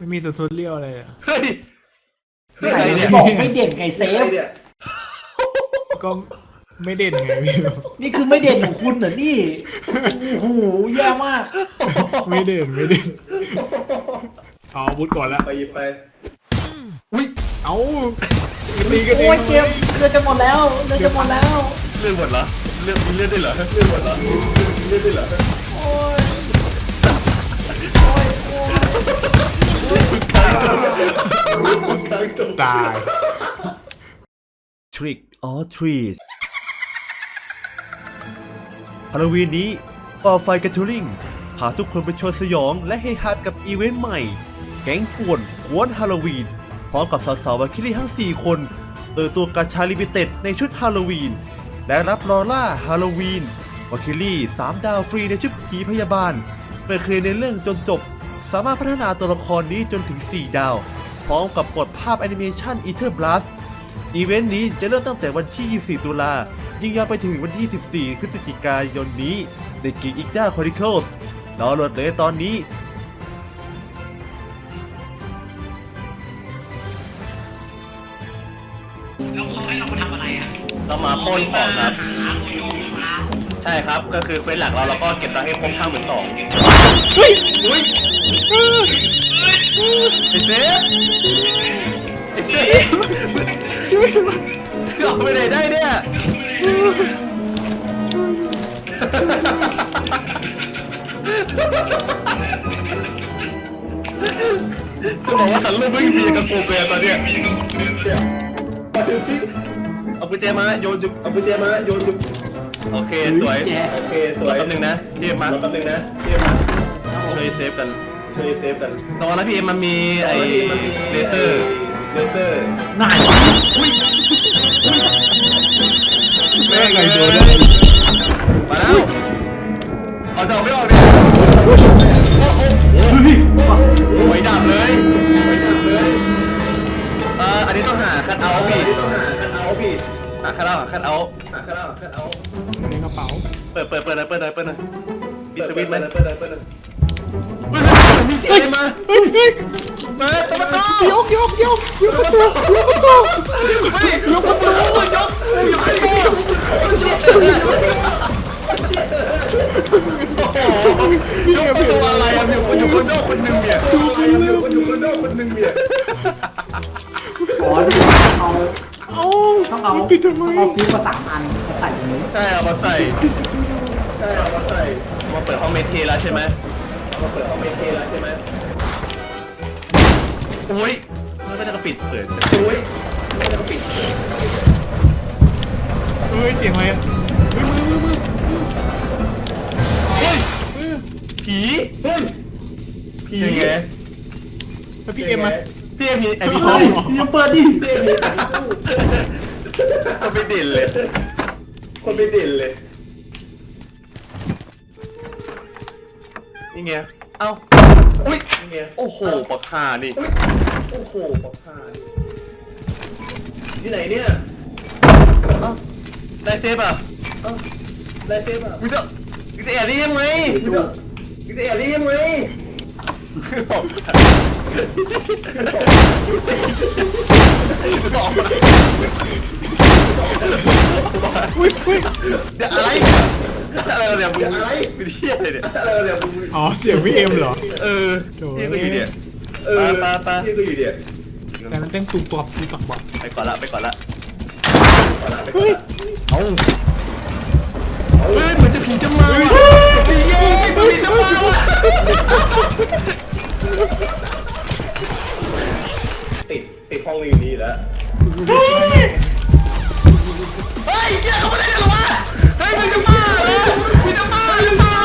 ไม่มีตัวทดเลี้ยวอะไรอะ เฮ้ยไม่นี่ใครเนี่ยบอกไม่เด่นไงเซฟก็ไม่เด่นไงพี่นี่คือไม่เด่นของคุณเหรอนี่โอ้โหแย่มาก ไม่เด่นไม่เด่นเอาอาวุธก่อนละไปหยิบไปอุ้ยเอาตีกันเองโอ้ยเจ็บเลือดจะหมดแล้ว เลือดจะหมดแล้วเลือดหมดเหรอเลือดมีเลือดด้วยเหรอเรื่องหมดแล้วเรื่องด้วยเหรอ ตาย Trick or Treat ฮาโลวีนนี้ก่อไฟกระทูริงพาทุกคนไปชวนสยองและเฮฮากับอีเวนต์ใหม่ แก๊งป่วนกวนฮาโลวีน พร้อมกับสาวๆวาคิลี่ทั้ง 4 คนเปิดตัวกาชาลิมิเต็ดในชุดฮาโลวีน และรับลอร่าฮาโลวีนวาคิลี่ 3 ดาวฟรีในชุดผีพยาบาลเปิดเคลียร์ในเรื่องจนจบ สามารถพัฒนาตัวละครนี้จนถึง 4 ดาว ร้อมกับกดภาพแอนิเมชันอีเทอร์บลัสอีเวนต์นี้จะเริ่มตั้งแต่วันที่ 24 ตุลา ยิงยาวไปถึงวันที่ 14 พฤศจิกายนนี้ ในเกมอีกด้าคอริเคิลส์ดาวน์โหลดเลยตอนนี้เรามาปล้นของครับ ใช่ครับ ก็คือเควสหลักเราเราก็เก็บตังค์ให้ครบห้าหมื่นสองเฮ้ยอุ้ยไอ้ เซฟไอ้เซฟเอาไปไหนได้เนี่ยจะบอกว่าฉันเริ่มไม่มีกับกูเปนตอนเนี้ยมาถึงที่เอากุญแจมาโยนจุดเอากุญแจมาโยนจุดโอเคสวยแย่โอเคสวยแป๊บนึงนะพี่เอ็มมารอแป๊บนึงนะเทียบมาช่วยเซฟกัน ช่วยเซฟกันตอนนั้นพี่เอ็มมันมีไอ้เลเซอร์เลเซอร์นายแม่งไงไงโดโดนนได้มาแล้วเอาจะเอาไม่ออกดิโอ้โหไฟดับเลยไปจับเลยเอ่ออันนี้ต้องหาคัทเอาท์พี่ต้องหาคัทเอาท์พี่หาคัทเอาท์หาคัทเอาท์หาคัทเอาท์คัทเอาท์ในกระเป๋าเปิดเปิดเปิดหน่อยเปิดหน่อยเปิดหน่อยปิดสวิตช์ไหมเปิดเลยเปิดเลยเฮ้ยเฮ้ย มีเสียงอะไรมาเฮ้ยเฮ้ยเปิดประตูยกยกยกยกประตูยกประตูยกประตูยกยกประตูยกประตูอะไรอะอยู่อยู่คนนอกคนหนึ่งเนี่ยอยู่คนอยู่คนนอกคนหนึ่งเนี่ยขอดูเอาเอาต้องเอาปิดทำไมเอาฟิวมาสามอันมาใส่ตรงนี้ใช่เอามาใส่ใช่เอามาใส่มาเปิดห้องเมทเทแล้วใช่ไหม เอามาเปิดเอาเมเทแล้วใช่ไหมโอ้ยไม่ได้กระปิดเปิดโอ้ยเฮ้ยเสียงอะไรอะเฮ้ยมือมือมือเฮ้ยผีเฮ้ยผียังไงแล้วพี่เอ็มมาพี่เอ็มมีไอพีเฮ้ยยังเปิดดิก็ไม่เด่นเลยคนไม่เด่นเลย นี่ไง เอ้า อุ้ยนี่ไง โอ้โหปากคานี่อุ๊ยโอ้โหปอกผ้านี่ที่ไหนเนี่ย เอ้าได้เซฟอะเอ้าได้เซฟอะวิจะวิจะแอบได้ยังไงพี่จะพี่จะแอบเรียกไหมอุ้ยอุ้ยเดี๋ยวอะไร อะไรเนี่ยมึงอะไรเป็นเที่ยอะไรเนี่ยอะไรเนี่ยมึงอ๋อเสียงพี่เอ็มเหรอ เออโถ่พี่ก็อยู่เนี่ยเออไปไปไปนี่ก็อยู่เดียแต่มันเต้นตุกตอบตุกตอบบอกไปก่อนละไปก่อนละเฮ้ยเอ้าเฮ้ยเหมือนจะผีจะมาว่ะผีเย้ผีจะมาว่ะติดติดห้องนี้นี่แล้วเฮ้ยเจ้าเขาไม่ได้เหรอวะเฮ้ย มึงจะมาเหรอมึงจะมาหรือเปล่า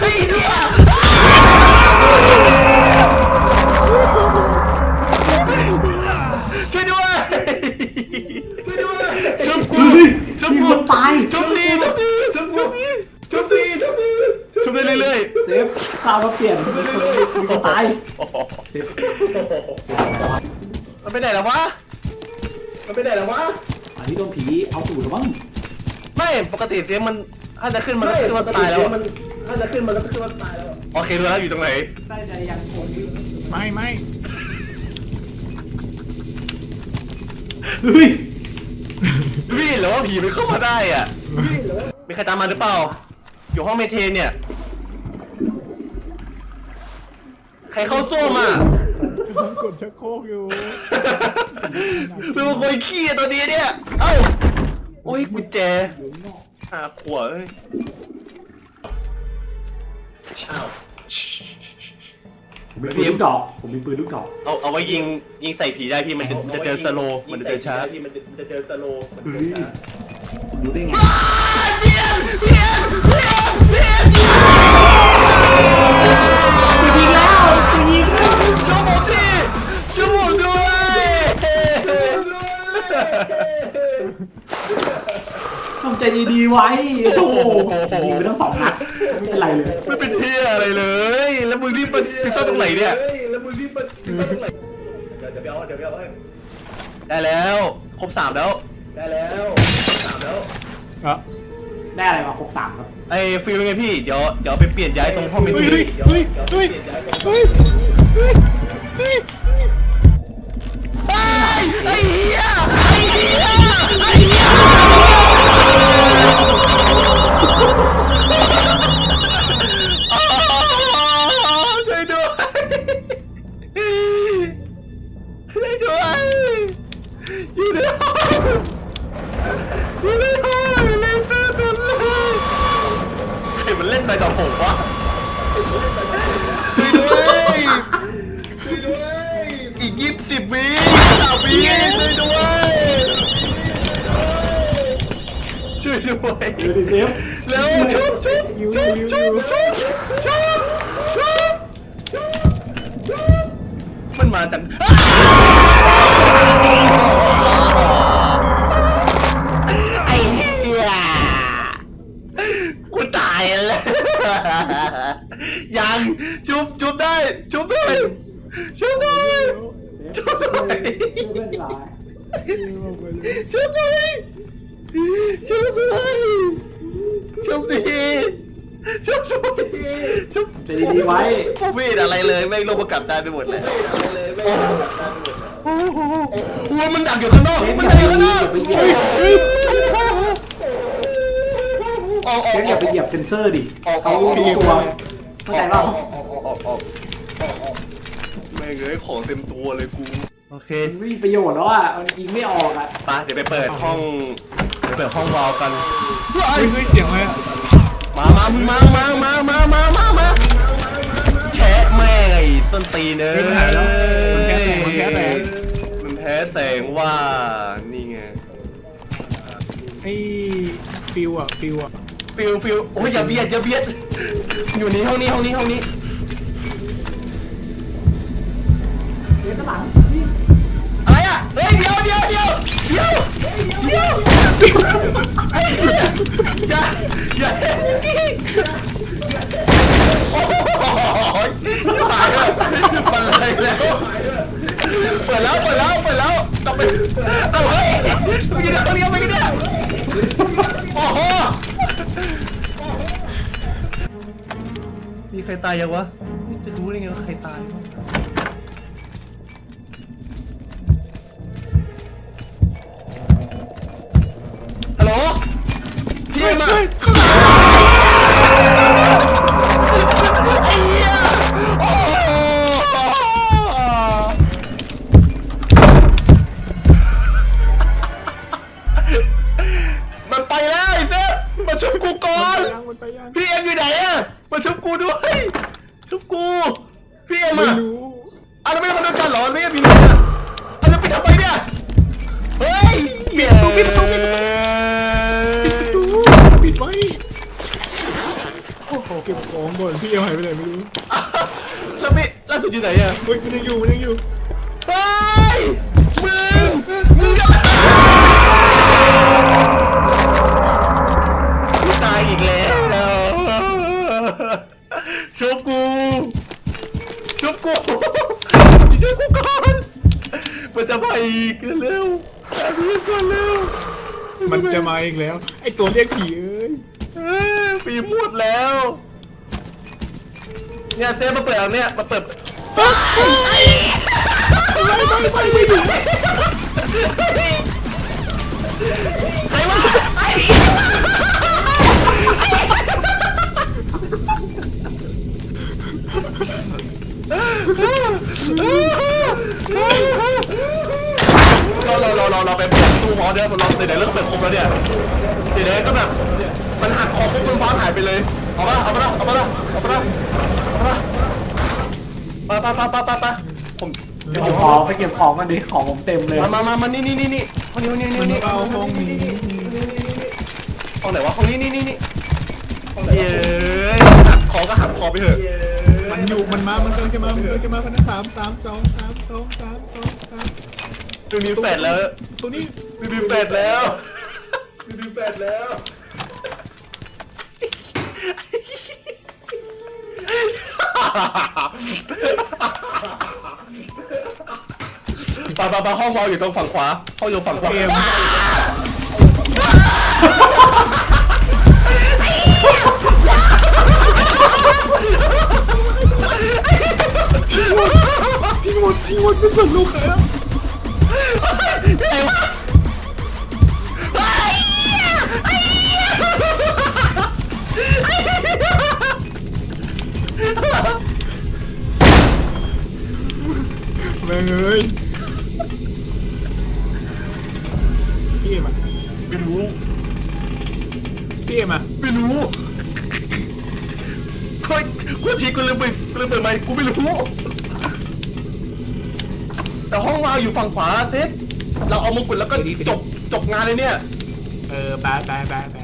เฮ้ยเนี่ยช่วยด้วยช่วยกูดูดิช่วยมีกูคนตายช่วยดีช่วยดีช่วยดีชุบตีชุบตีช่วยได้เรื่อยเซฟข้าวมาเปลี่ยนมีคนมีคนตายๆโอ้โหมันไปไหนแล้ววะมันไปไหนแล้ววะอันนี้โดนผีเอาสูตรแล้วมั้ง ไม่ปกติเสียงมันถ้าจะขึ้นมันก็ขึ้นว่าตายแล้วอะมันถ้าจะขึ้นมาแล้วก็ขึ้นมาตายแล้วโอเครู้แล้วอยู่ตรงไหนได้ใจยังคงอยู่ไม่ไม่เฮ้ยพี่หรือว่าผีมันเข้ามาได้อะมีใครตามมาหรือเปล่า อยู่ห้องเมเทนเนี่ย ใครเข้าส้วมอะผมกดชักโครกอยู่ เป็นคนขี้อะตัวนี้เนี่ย เอ้า โอ้ยกุญแจหาขวดเอ้ยอ้าวผมมีปืนลูกดอก ผมมีปืนลูกดอก เอาเอาไว้ยิงยิงใส่ผีได้พี่มันจะมันจะเดินสโลว์มันจะเดินช้ามันจะมันจะเดินสโลว์มันจะเดินช้า ผมรู้ได้ไง เพียนเพียน ใจดีๆไว้โอ้โหยิงไปทั้งสองนัดไม่เป็นไรเลยไม่เป็นเที่ยอะไรเลย แล้วมึงรีบไปติดตั้งตรงไหนเนี่ยฮ้แล้วมึงรีบไปติดตั้งตรงไหนเดี๋ยวเดี๋ยวไปเอาเดี๋ยวไปเอาให้ได้แล้ว ครบสามแล้ว ได้แล้วสามแล้วอะได้อะไรมาครบสามครับไอ้ฟิลเป็นไงพี่ เดี๋ยวเดี๋ยวไปเปลี่ยนย้ายตรงห้องเมเฮ้ยทีเฮ้ยเฮ้ยเฮ้ยเฮ้ยเฮ้ยเฮ้ยไอ้เหี้ยไอ้เหี้ยไอ้เหี้ย อะไรกับผมวะช่วยด้วยช่วยด้วยอีกยี่สิบวิสามวิช่วยด้วยช่วยด้วยแล้วเซฟเร็วชุบชุบชุบชุบชุบชุบชุบมันมาจากไอ้เหี้ยายเลยยังชุบชุบได้ ชุบได้ชุบได้ชุบได้ชุบได้ชุบได้ชุบดีชุบชุบดีชุบใจดีไว้พวกพี่อะไรเลยไม่ลงประกับได้ไปหมดเลยโอ้โหมันดักอยู่ข้างนอกมันดักอยู่ข้างนอก นหมดโอ้โหโอ้มันดักอยู่ข้างนอกมันดักอยู่ข้างนอกออกอเซอกฟออย่าอกไปเหยียบเซนเซอร์ดิออกเขาออกรู้ตัวเข้าใจเปล่าออกออกออกแม่งเอ้ยของเต็มตัวเลยกูโอเคมันไม่มีประโยชน์แล้วอะมันยิงไม่ออกอะไปเดี๋ยวไปเปิดห้องเดี๋ยวเปิดห้องวอลกันเฮ้ยเฮ้ยเสียงอะไรอะมามามึงมามามามามามามาแชะแม่งไอ้ส้นตีนเอ้ยมันหายแล้วมันแพ้แสงมันแพ้แสงมันแพ้แสงว่านี่ไงไอ้ฟิวอะฟิวอะ ฟิลฟิลโอ้ยอย่าเบียดอย่าเบียด อยู่นี่ห้องนี้ห้องนี้ห้องนี้อะไรอะเฮ้ยเดี๋ยวเดี๋ยวเดี๋ยวเดี๋ยวเดี๋ยวไอ้เหี้ยอย่าอย่าเห็นอย่างนี้โอ้ยตายแล้วมันอะไรแล้วเปิดแล้วเปิดแล้วเปิดแล้วต้องไปเอาเฮ้ยไปกินเดี๋ยวไปกินเดี๋ยวไปกินเดี๋ยวโอ้โห มีใครตายยังวะนี่จะรู้ได้ไงว่าใครตายวะฮัลโหลพี่เฮ้ยมา ชุบกูพี่เอ็มไม่อะรู้อะแล้วไม่ได้มาด้วยกันเหรอไม่ได้พี่เนี่ยอะแล้วปิดทำไมเนี่ยเฮ้ยปิดประตูปิดประตูปิดประตูปิดไว้โอ้โหเก็บของก่อนพี่เอาหายไปไหนไม่รู้อะแล้วพี่ล่าสุดอยู่ไหนอะเฮ้ยมันยังอยู่มันยังอยู่ ชุบกูชุบกูก่อนมันจะไปอีกเร็วๆแต่พี่ก่อนเร็วมันจะมาอีกแล้ว ไอตัวเรียกผีเอ้ยเอ้ยฟิล์มหมดแล้ว เนี่ยเซฟมาเปิดอันเนี้ยมาเปิดไปไปไปอยู่ใครวะไอ้ เราเราเราเราเราไปเปิดตู้หอเดี๋ยวเราเดี๋ยวเลิกเปิดครบแล้วเนี่ยเดี๋ยวก็แบบมันหักคอปุ๊บมันฟ้าหายไปเลยเอาปะเอาปะเอาปะเอาปะเอาปะไปไปไปไปไปไปผมไปเก็บของไปเก็บของกันดิของผมเต็มเลยมามามามานี่นี่นี่นี่ห้องนี้ห้องนี้มันนี่เอาห้องนี้ห้องไหนวะห้องนี้นี่นี่นี่เย้ยหักคอก็หักคอไปเถอะ มันอยู่มันมา มันกำลังจะมา มันกำลังจะมาพันสามสามสองสามสองสามสองสามดูมีแฟดแล้วตัวนี้ดูมีแฟดแล้วดูแปดแล้วปาปาปาห้องวอลอยู่ตรงฝั่งขวาห้องอยู่ฝั่งขวา เกมทิ้งหมดทิ้งหมดไม่สนลูกค้าแม่งเอ้ยพี่เอ็มอะไม่รู้พี่เอ็มอะไม่รู้ กูกูทีกูลืมเปิดกูลืมเปิดไมค์กูไม่รู้ แต่ห้องวาวอยู่ฝั่งขวาเซฟเราเอามงกุฎแล้วก็จบจบงานเลยเนี่ย เออไปไปไปไป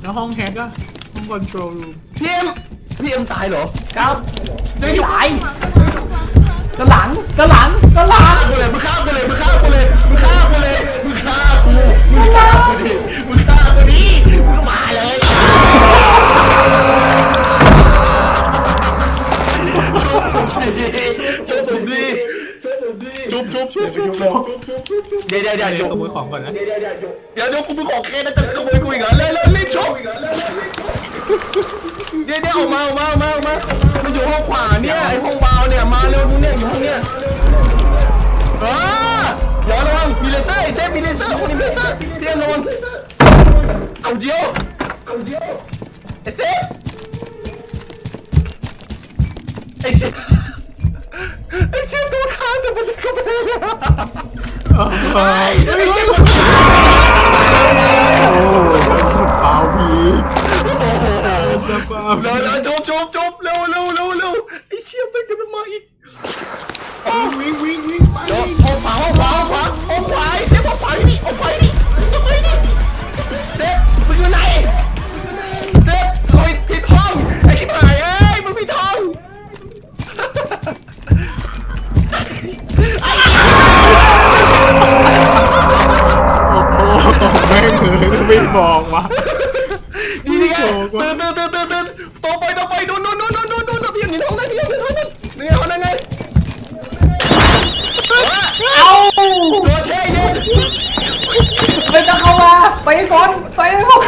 แล้วห้องแฮกอะห้องคอนโทรลรูมพี่เอ็มพี่เอ็มตายเหรอครับเดี๋ยวอยู่ตายกระหลังกระหลังกระหลังฆ่ากูเลยมึงฆ่ากูเลยมึงฆ่ากูเลยมึงฆ่ากูเลยมึงฆ่ากูมึงฆ่ากูดิมึงฆ่ากูดิมึงก็มาเลยชุบผมสิชุบผมดิ ช่วยผม ดิชุบชุบชุบชุบเร็วเดี๋ยวเดี๋ยวเดี๋ยวเดี๋ยวขโมยของก่อนนะ เดี๋ยวเดี๋ยวกูมึงของแค่นั้นจะขโมยกูอีกเหรอเร็วเร็วรีบชุบเดี๋ยวเดี๋ยวออกมาออกมาออกมาออกมามันอยู่ห้องขวาเนี่ยไอห้องวาเนี่ยมาเร็วมึงเนี่ยอยู่ห้องเนี่ยเอ่าเดี๋ยวระวังมีเลเซอร์ไอเซฟมีเลเซอร์คนนี้มีเลเซอร์เตรียมระวังเอาเดียวเอาเดียวไอเซฟไอเซฟไอเซฟตัวขาดน ก็ไม่ ม่บอกวะนี่นี่ไงโอ้โหตื่นตื่นตื่นตื่นตื่นตรงไปตรงไปนู่นนู่นนู่นนู่นนู่นนู่นพี่ยังอยู่ในห้องนั้นพี่ยังอยู่ในห้องนั้นนี่ไงห้องนั้นไงเอาตัวแช่เย็นไม่ต้องเข้ามาไปให้พ้นไปให้พ้น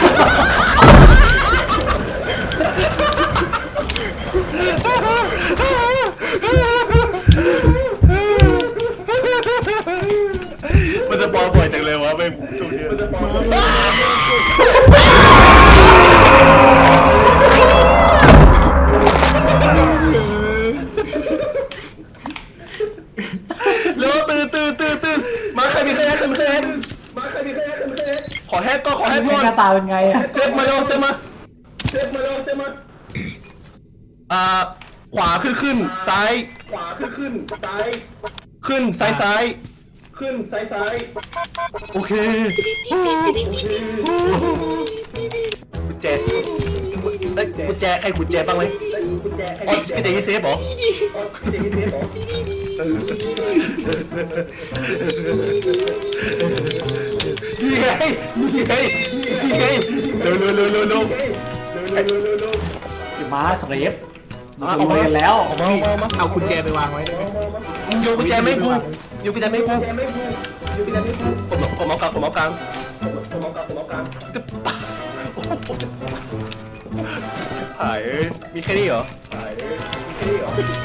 มันจะปอบ่อยจังเลยวะไม่จุกเนี่ยเาตาเป็นไงอะเซฟมาเร็วเซฟมาเซฟมาเร็วเซฟมาอ่าขวาขึ้นขึ้น ซ้าย ขวาขึ้นขึ้น ซ้าย ขึ้นซ้ายซ้ายขึ้นซ้ายซ้ายโอเคกุญแจเอ้ยกุญแจใครกุญแจบ้างไหมกุญแจให้อ๋อกุญแจยี่เซฟเหรอกุญแจให้เซฟเหรอ นี่ไงนี่ไงนี่ไงเร็วเร็วเร็วเร็วเร็วเร็วเร็วเร็วอยู่มาสเรฟมาเรียนแล้วออกมาออกมาเอากุญแจไปวางไว้ได้ไหมโยนกุญแจไม่กูโยนกุญแจไม่กูแกไม่พูดอยู่ที่นั่นไม่พูผมผมเอากลางผมเอากลางผมเอากลางผมเอากลางจะไหายเอ้ยมีแค่นี้เหรอหายเลยแค่นี้เหรอ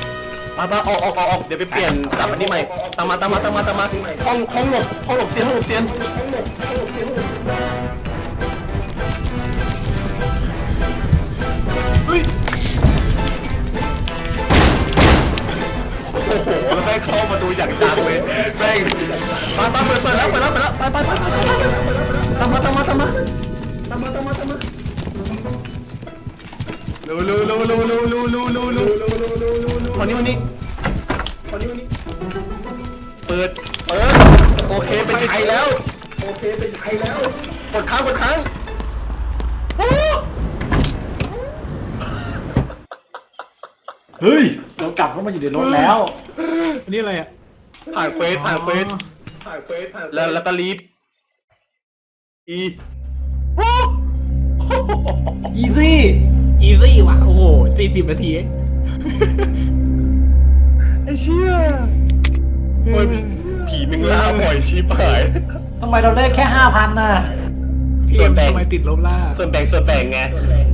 มามาออกออกออกออกเดี๋ยวไปเปลี่ยนสับอันนี้ใหม่ตามมาตามมาตามมาตามมาห้องห้องหลบห้องหลบเซียนห้องหลบเซียนเฮ้ยโอ้โหแล้วแม่งเข้ามาดูอย่างจังเลยแม่งมาตามเปิดเปิดแล้วเปิดแล้วเปิดแล้วไปไปไปไปไปตามมาตามมาตามมาตามมา เร็วเร็วเร็วเร็วเร็วเร็วเร็วเร็วเร็วเร็วเร็วเร็วเร็วเร็ววันนี้วันนี้วันนี้วันนี้เปิดเปิดโอเคเป็นไทยแล้ว โอเคเป็นไทยแล้วกดค้างกดค้างเฮ้ยเรากลับเข้ามาอยู่ในรถแล้วอันนี้อะไรอะผ่านเควสผ่านเควสถ่ายเฟซถ่ายแล้วแล้วก็รีบอีอีซี่ อีซี่ว่ะ โอ้โหสี่สิบนาทีเองไอ้เชี่ยโอ้ยผีมึงล่าบ่อยชิบหาย ทำไมเราได้แค่ห้าพันน่ะ พี่ส่เอ็วนมแบ่ง ทำไมติดลบล่า ส่วนแบ่งส่วนแบ่งไง ส่วนแบ่ง